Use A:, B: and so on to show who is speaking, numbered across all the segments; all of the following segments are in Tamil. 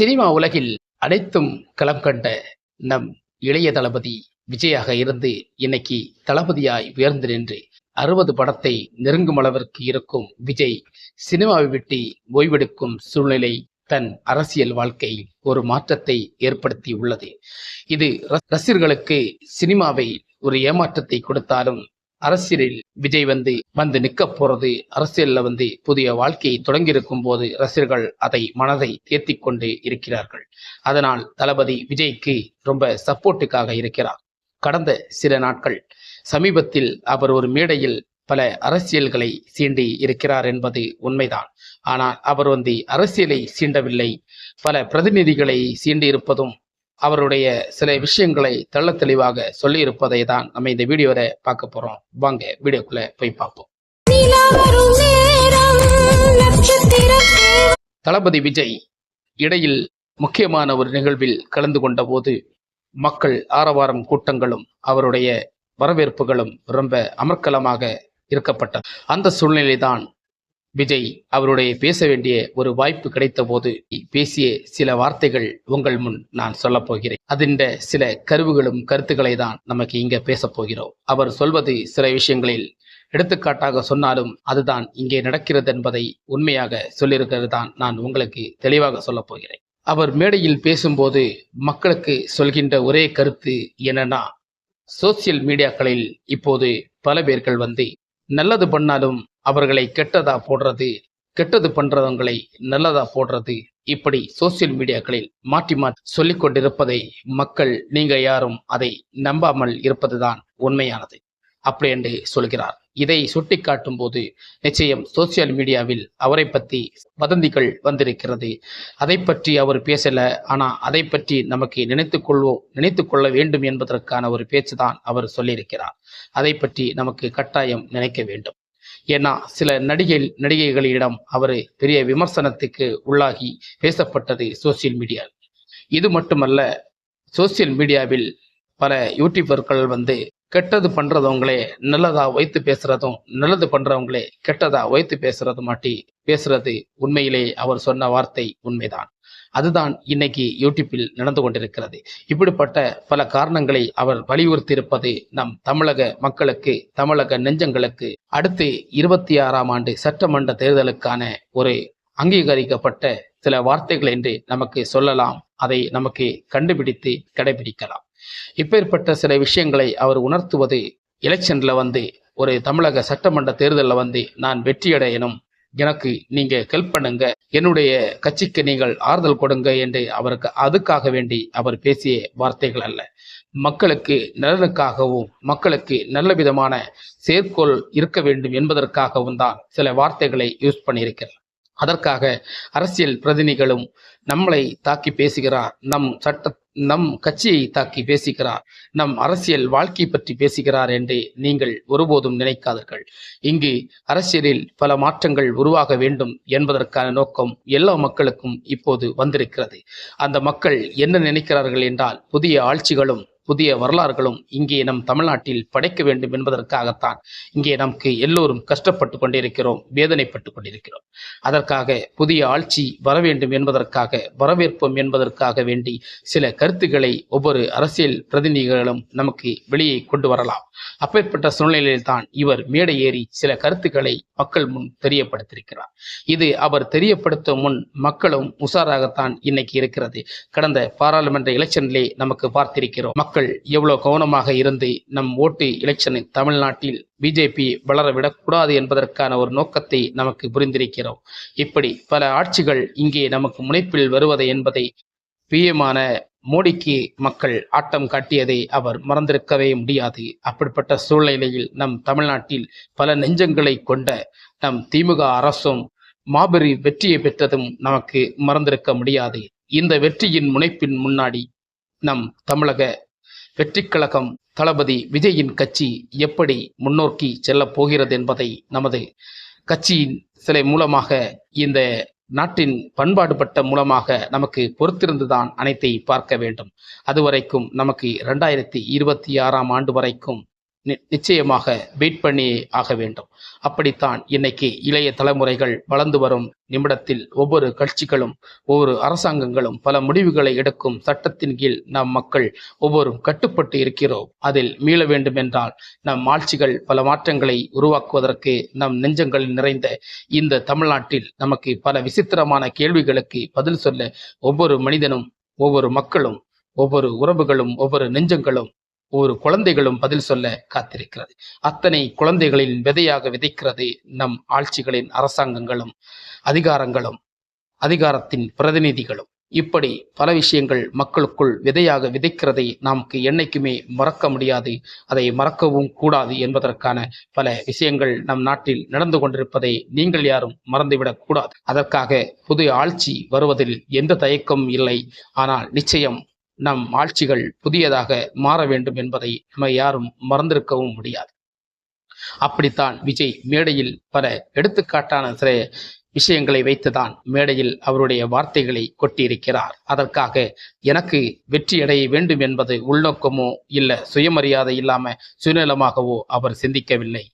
A: சினிமா உலகில் அனைத்தும் களம் கண்ட நம் இளைய தளபதி விஜயாக இருந்து இன்னைக்கு தளபதியாய் உயர்ந்து நின்று அறுபது படத்தை நெருங்கும் அளவிற்கு இருக்கும் விஜய் சினிமாவை விட்டு ஓய்வெடுக்கும் சூழ்நிலை தன் அரசியல் வாழ்க்கை ஒரு மாற்றத்தை ஏற்படுத்தி உள்ளது இது ரசிகர்களுக்கு சினிமாவை ஒரு ஏமாற்றத்தை கொடுத்தாலும் அரசியலில் விஜய் வந்து வந்து நிக்க போறது அரசியல்ல வந்து புதிய வாழ்க்கையை தொடங்கி இருக்கும் போது ரசிகர்கள் அதை மனதை தேர்த்தி கொண்டு இருக்கிறார்கள் அதனால் தளபதி விஜய்க்கு ரொம்ப சப்போர்ட்டுக்காக இருக்கிறார் கடந்த சில நாட்கள் சமீபத்தில் அவர் ஒரு மேடையில் பல அரசியல்களை சீண்டி இருக்கிறார் என்பது உண்மைதான் ஆனால் அவர் வந்து அரசியலை சீண்டவில்லை பல பிரதிநிதிகளை சீண்டி இருப்பதும் அவருடைய சில விஷயங்களை தெள்ள தெளிவாக சொல்லி இருப்பதை தான் நம்ம இந்த வீடியோவை பார்க்க போறோம் வாங்க வீடியோக்குள்ள போய் பார்ப்போம் தளபதி விஜய் இடையில் முக்கியமான ஒரு நிகழ்வில் கலந்து கொண்ட போது மக்கள் ஆரவாரம் கூட்டங்களும் அவருடைய வரவேற்புகளும் ரொம்ப அமர்க்கலமாக இருக்கப்பட்டது அந்த சூழ்நிலை தான் விஜய் அவருடைய பேச வேண்டிய ஒரு வாய்ப்பு கிடைத்த போது பேசிய சில வார்த்தைகள் உங்கள் முன் நான் சொல்ல போகிறேன் அதிண்ட சில கருவுகளும் கருத்துக்களை தான் நமக்கு இங்க பேச போகிறோம் அவர் சொல்வது சில விஷயங்களில் எடுத்துக்காட்டாக சொன்னாலும் அதுதான் இங்கே நடக்கிறது என்பதை உண்மையாக சொல்லியிருக்கிறது தான் நான் உங்களுக்கு தெளிவாக சொல்ல போகிறேன் அவர் மேடையில் பேசும்போது மக்களுக்கு சொல்கின்ற ஒரே கருத்து என்னன்னா சோசியல் மீடியாக்களில் இப்போது பல பேர்கள் வந்து நல்லது பண்ணாலும் அவர்களை கெட்டதா போடுறது கெட்டது பண்றவங்களை நல்லதா போடுறது இப்படி சோசியல் மீடியாக்களில் மாற்றி மாற்றி சொல்லிக் கொண்டிருப்பதை மக்கள் நீங்க யாரும் அதை நம்பாமல் இருப்பதுதான் உண்மையானது அப்படி என்று சொல்கிறார் இதை சுட்டி காட்டும் போது நிச்சயம் சோசியல் மீடியாவில் அவரை பத்தி வதந்திகள் வந்திருக்கிறது அதை பற்றி அவர் பேசல ஆனா அதை பற்றி நமக்கு நினைத்து கொள்வோம் நினைத்து கொள்ள வேண்டும் என்பதற்கான ஒரு பேச்சு தான் அவர் சொல்லியிருக்கிறார் அதை பற்றி நமக்கு கட்டாயம் நினைக்க வேண்டும் ஏன்னா சில நடிகை நடிகைகளிடம் அவர் பெரிய விமர்சனத்துக்கு உள்ளாகி பேசப்பட்டது சோசியல் மீடியா இது மட்டுமல்ல சோசியல் மீடியாவில் பல யூடியூபர்கள் வந்து கெட்டது பண்றதவங்களே நல்லதா வைத்து பேசுறதும் நல்லது பண்றவங்களே கெட்டதா வைத்து பேசுறதும் மாட்டி பேசுறது உண்மையிலே அவர் சொன்ன வார்த்தை உண்மைதான் அதுதான் இன்னைக்கு யூடியூப்பில் நடந்து கொண்டிருக்கிறது இப்படிப்பட்ட பல காரணங்களை அவர் வலியுறுத்தியிருப்பது நம் தமிழக மக்களுக்கு தமிழக நெஞ்சங்களுக்கு அடுத்து இருபத்தி ஆறாம் ஆண்டு சட்டமன்ற தேர்தலுக்கான ஒரு அங்கீகரிக்கப்பட்ட சில வார்த்தைகள் என்று நமக்கு சொல்லலாம் அதை நமக்கு கண்டுபிடித்து கடைபிடிக்கலாம் இப்பேற்பட்ட சில விஷயங்களை அவர் உணர்த்துவது எலெக்ஷன்ல வந்து ஒரு தமிழக சட்டமன்ற தேர்தலில் வந்து நான் வெற்றியடையணும் எனக்கு நீங்க ஹெல்ப் பண்ணுங்க என்னுடைய கட்சிக்கு நீங்கள் ஆறுதல் கொடுங்க என்று அவருக்கு அதுக்காக வேண்டி அவர் பேசிய வார்த்தைகள் அல்ல மக்களுக்கு நலனுக்காகவும் மக்களுக்கு நல்ல விதமான செயற்கோள் இருக்க வேண்டும் என்பதற்காகவும் தான் சில வார்த்தைகளை யூஸ் பண்ணியிருக்கிறார் அதற்காக அரசியல் பிரதிநிதிகளும் நம்மளை தாக்கி பேசுகிறார் நம் சட்ட நம் கட்சியை தாக்கி பேசுகிறார் நம் அரசியல் வாழ்க்கை பற்றி பேசுகிறார் என்று நீங்கள் ஒருபோதும் நினைக்காதீர்கள் இங்கு அரசியலில் பல மாற்றங்கள் உருவாக வேண்டும் என்பதற்கான நோக்கம் எல்லா மக்களுக்கும் இப்போது வந்திருக்கிறது அந்த மக்கள் என்ன நினைக்கிறார்கள் என்றால் புதிய ஆட்சிகளும் புதிய வரலாறுகளும் இங்கே நம் தமிழ்நாட்டில் படைக்க வேண்டும் என்பதற்காகத்தான் இங்கே நமக்கு எல்லோரும் கஷ்டப்பட்டு கொண்டிருக்கிறோம் வேதனைப்பட்டு கொண்டிருக்கிறோம் அதற்காக புதிய ஆட்சி வர வேண்டும் என்பதற்காக வரவேற்போம் என்பதற்காக வேண்டி சில கருத்துக்களை ஒவ்வொரு அரசியல் பிரதிநிதிகளும் நமக்கு வெளியே கொண்டு வரலாம் அப்பேற்பட்ட சூழ்நிலையில்தான் இவர் மேடை ஏறி சில கருத்துக்களை மக்கள் முன் தெரியப்படுத்தியிருக்கிறார் இது அவர் தெரியப்படுத்தும் முன் மக்களும் உஷாராகத்தான் இன்னைக்கு இருக்கிறது கடந்த பாராளுமன்ற எலெக்ஷனிலே நமக்கு பார்த்திருக்கிறோம் மக்கள் மக்கள் எவ்வளவு கவனமாக இருந்து நம் ஓட்டு எலெக்ஷனில் தமிழ்நாட்டில் பிஜேபி வளரவிடக்கூடாது என்பதற்கான ஒரு நோக்கத்தை நமக்கு புரிந்திருக்கிறோம் இப்படி பல ஆட்சிகள் இங்கே நமக்கு முனைப்பில் வருவது என்பதை பிஎமான மோடிக்கு மக்கள் ஆட்டம் காட்டியதை அவர் மறந்திருக்கவே முடியாது அப்படிப்பட்ட சூழ்நிலையில் நம் தமிழ்நாட்டில் பல நெஞ்சங்களை கொண்ட நம் திமுக அரசும் மாபெரும் வெற்றியை பெற்றதும் நமக்கு மறந்திருக்க முடியாது இந்த வெற்றியின் முனைப்பின் முன்னாடி நம் தமிழக வெற்றிக்கழகம் தளபதி விஜயின் கட்சி எப்படி முன்னோக்கி செல்லப் போகிறது என்பதை நமது கட்சியின் சிலை மூலமாக இந்த நாட்டின் பண்பாடு பட்ட மூலமாக நமக்கு பொறுத்திருந்துதான் அனைத்தை பார்க்க வேண்டும் அதுவரைக்கும் நமக்கு ரெண்டாயிரத்தி இருபத்தி ஆறாம் ஆண்டு வரைக்கும் நிச்சயமாக வெயிட் பண்ணி ஆக வேண்டும் அப்படித்தான் இன்னைக்கு இளைய தலைமுறைகள் வளர்ந்து வரும் நிமிடத்தில் ஒவ்வொரு கட்சிகளும் ஒவ்வொரு அரசாங்கங்களும் பல முடிவுகளை எடுக்கும் சட்டத்தின் கீழ் நம் மக்கள் ஒவ்வொரு கட்டுப்பட்டு இருக்கிறோம் அதில் மீள வேண்டும் என்றால் நம் ஆட்சிகள் பல மாற்றங்களை உருவாக்குவதற்கு நம் நெஞ்சங்கள் நிறைந்த இந்த தமிழ்நாட்டில் நமக்கு பல விசித்திரமான கேள்விகளுக்கு பதில் சொல்ல ஒவ்வொரு மனிதனும் ஒவ்வொரு மக்களும் ஒவ்வொரு உறவுகளும் ஒவ்வொரு நெஞ்சங்களும் ஒரு குழந்தைகளும் பதில் சொல்ல காத்திருக்கிறது அத்தனை குழந்தைகளின் விதையாக விதைக்கிறது நம் ஆட்சிகளின் அரசாங்கங்களும் அதிகாரங்களும் அதிகாரத்தின் பிரதிநிதிகளும் இப்படி பல விஷயங்கள் மக்களுக்குள் விதையாக விதைக்கிறதை நமக்கு என்னைக்குமே மறக்க முடியாது அதை மறக்கவும் கூடாது என்பதற்கான பல விஷயங்கள் நம் நாட்டில் நடந்து கொண்டிருப்பதை நீங்கள் யாரும் மறந்துவிடக் கூடாது அதற்காக புது ஆட்சி வருவதில் எந்த தயக்கமும் இல்லை ஆனால் நிச்சயம் நம் ஆட்சிகள் புதியதாக மாற வேண்டும் என்பதை நம்ம யாரும் மறந்திருக்கவும் முடியாது அப்படித்தான் விஜய் மேடையில் பல எடுத்துக்காட்டான சில விஷயங்களை வைத்துதான் மேடையில் அவருடைய வார்த்தைகளை கொட்டியிருக்கிறார் அதற்காக எனக்கு வெற்றி அடைய வேண்டும் என்பது உள்நோக்கமோ இல்ல சுயமரியாதை இல்லாம சுயநலமாகவோ அவர் சிந்திக்கவில்லை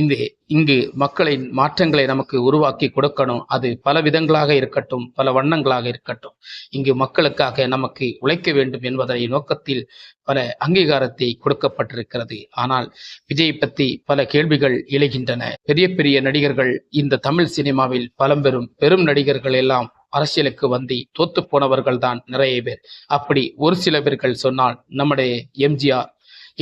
A: இந்த இங்கு மக்களின் மாற்றங்களை நமக்கு உருவாக்கி கொடுக்கணும் அது பல விதங்களாக இருக்கட்டும் பல வண்ணங்களாக இருக்கட்டும் இங்கு மக்களுக்காக நமக்கு உழைக்க வேண்டும் என்பதனை நோக்கத்தில் பல அங்கீகாரத்தை கொடுக்கப்பட்டிருக்கிறது ஆனால் விஜய் பற்றி பல கேள்விகள் எழுகின்றன பெரிய பெரிய நடிகர்கள் இந்த தமிழ் சினிமாவில் பலம் பெறும் பெரும் நடிகர்கள் எல்லாம் அரசியலுக்கு வந்து தோத்து போனவர்கள் தான் நிறைய பேர் அப்படி ஒரு சில பேர்கள் சொன்னால் நம்முடைய எம்ஜிஆர்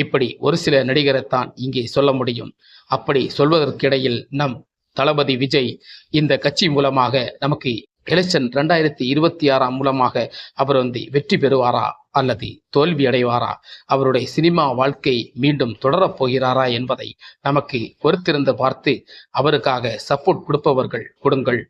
A: இப்படி ஒரு சில நடிகரைத்தான் இங்கே சொல்ல முடியும் அப்படி சொல்வதற்கிடையில் நம் தளபதி விஜய் இந்த கட்சி மூலமாக நமக்கு எலெக்ஷன் ரெண்டாயிரத்தி இருபத்தி ஆறாம் மூலமாக அவர் வந்து வெற்றி பெறுவாரா அல்லது தோல்வி அடைவாரா அவருடைய சினிமா வாழ்க்கை மீண்டும் தொடரப் போகிறாரா என்பதை நமக்கு பொறுத்திருந்து பார்த்து அவருக்காக சப்போர்ட் கொடுப்பவர்கள் கொடுங்கள்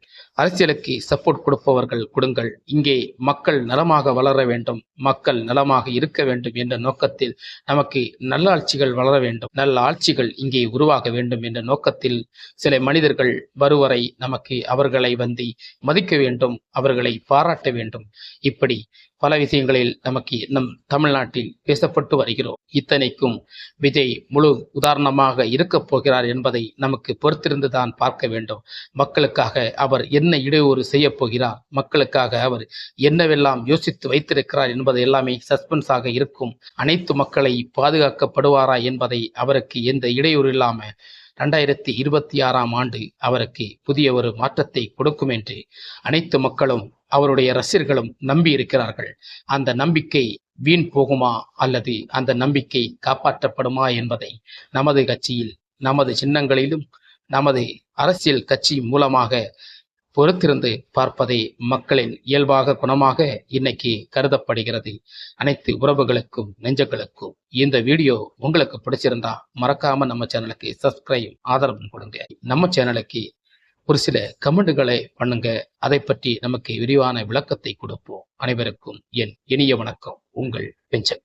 A: அரசியலுக்கு சப்போர்ட் கொடுப்பவர்கள் கொடுங்கள் இங்கே மக்கள் நலமாக வளர வேண்டும் மக்கள் நலமாக இருக்க வேண்டும் என்ற நோக்கத்தில் நமக்கு நல்ல ஆட்சிகள் வளர வேண்டும் நல்ல ஆட்சிகள் இங்கே உருவாக வேண்டும் என்ற நோக்கத்தில் சில மனிதர்கள் வருவரை நமக்கு அவர்களை வந்து மதிக்க வேண்டும் அவர்களை பாராட்ட வேண்டும் இப்படி பல விஷயங்களில் நமக்கு நம் தமிழ்நாட்டில் பேசப்பட்டு வருகிறோம் இத்தனைக்கும் விஜய் முழு உதாரணமாக இருக்கப் போகிறார் என்பதை நமக்கு பொறுத்திருந்துதான் பார்க்க வேண்டும் மக்களுக்காக அவர் என்ன இடையூறு செய்ய போகிறார் மக்களுக்காக அவர் என்னவெல்லாம் யோசித்து வைத்திருக்கிறார் என்பது எல்லாமே சஸ்பென்ஸாக இருக்கும் அனைத்து மக்களை பாதுகாக்கப்படுவாரா என்பதை அவருக்கு எந்த இடையூறு இல்லாமல் ரெண்டாயிரத்தி இருபத்தி ஆறாம் ஆண்டு அவருக்கு புதிய ஒரு மாற்றத்தை கொடுக்கும் என்று அனைத்து மக்களும் அவருடைய ரசிகர்களும் நம்பி இருக்கிறார்கள் அந்த நம்பிக்கை வீண் போகுமா அல்லது அந்த நம்பிக்கை காப்பாற்றப்படுமா என்பதை நமது கட்சியில் நமது சின்னங்களிலும் நமது அரசியல் கட்சி மூலமாக பொறுத்திருந்து பார்ப்பதே மக்களின் இயல்பாக குணமாக இன்னைக்கு கருதப்படுகிறது அனைத்து உறவுகளுக்கும் நெஞ்சங்களுக்கும் இந்த வீடியோ உங்களுக்கு பிடிச்சிருந்தா மறக்காம நம்ம சேனலுக்கு சப்ஸ்கிரைப் ஆதரவு கொடுங்க நம்ம சேனலுக்கு ஒரு சில கமெண்ட்களை பண்ணுங்க அதை பற்றி நமக்கு விரிவான விளக்கத்தை கொடுப்போம் அனைவருக்கும் என் இனிய வணக்கம் உங்கள் பெஞ்சன்